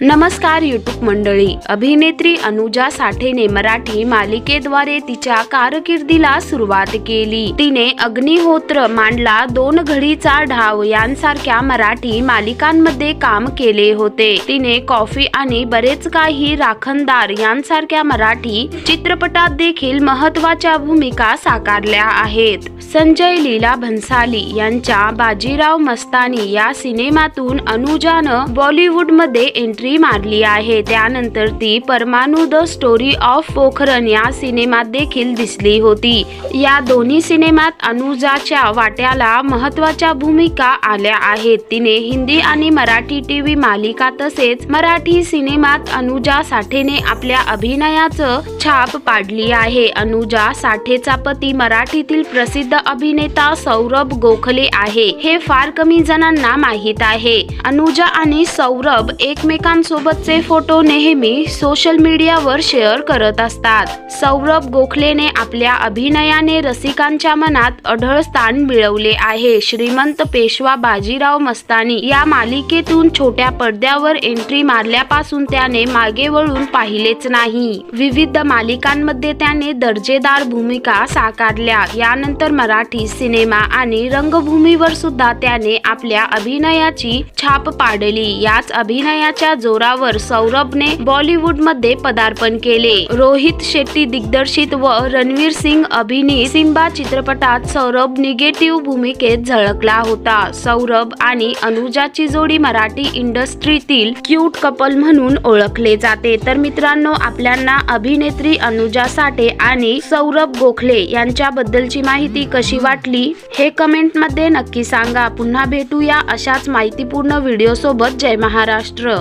नमस्कार युट्यूब मंडळी. अभिनेत्री अनुजा साठेने मराठी मालिकेद्वारे तिच्या कारकिर्दीला सुरुवात केली. तिने अग्निहोत्र मांडला दोन घडीचा ढाव यांसारख्या मराठी मालिकांमध्ये काम केले होते. तिने कॉफी आणि बरेच काही राखणदार यांसारख्या मराठी चित्रपटात देखील महत्त्वाच्या भूमिका साकारल्या आहेत. संजय लीला भन्साली यांच्या बाजीराव मस्तानी या सिनेमातून अनुजानं बॉलिवूडमध्ये एंट्री मारली आहे. त्यानंतर ती Parmanu the story of Pokhran या सिनेमात देखील दिसली होती. या दोन्ही सिनेमात अनुजाच्या वाट्याला महत्त्वाच्या भूमिका आल्या आहेत. तिने हिंदी आणि मराठी टीव्ही मालिका तसेच मराठी सिनेमात अनुजा साठेने आपल्या अभिनयाचं छाप पाडली आहे. अनुजा साठेचा पती मराठीतील प्रसिद्ध अभिनेता सौरभ गोखले आहे. हे फार कमी जणांना माहीत आहे. अनुजा आणि सौरभ एकमेकांसोबतचे फोटो नेहमी सोशल मीडियावर शेअर करत असतात. सौरभ गोखलेने आपल्या अभिनयाने रसिकांच्या मनात अढळ स्थान मिळवले आहे. श्रीमंत पेशवा बाजीराव मस्तानी या मालिकेतून छोट्या पडद्यावर एंट्री मारल्यापासून त्याने मागे वळून पाहिलेच नाही. विविध मालिकांमध्ये त्याने दर्जेदार भूमिका साकारल्या. यानंतर मराठी सिनेमा आणि रंगभूमीवर सुद्धा त्याने आपल्या अभिनयाची छाप पाडली. याच अभिनयाच्या जोरावर सौरभने बॉलिवूडमध्ये पदार्पण केले. रोहित शेट्टी दिग्दर्शित व रणवीर सिंग अभिनीत सिंबा चित्रपटात सौरभ निगेटिव्ह भूमिकेत झळकला होता. सौरभ आणि अनुजाची जोडी मराठी इंडस्ट्रीतील क्यूट कपल म्हणून ओळखले जाते. तर मित्रांनो आपल्यांना अभिनेत्री अनुजा साठे आणि सौरभ गोखले यांच्याबद्दलची माहिती कशी वाटली हे कमेंटमध्ये नक्की सांगा. पुन्हा भेटूया अशाच माहितीपूर्ण व्हिडिओ सोबत जय महाराष्ट्र.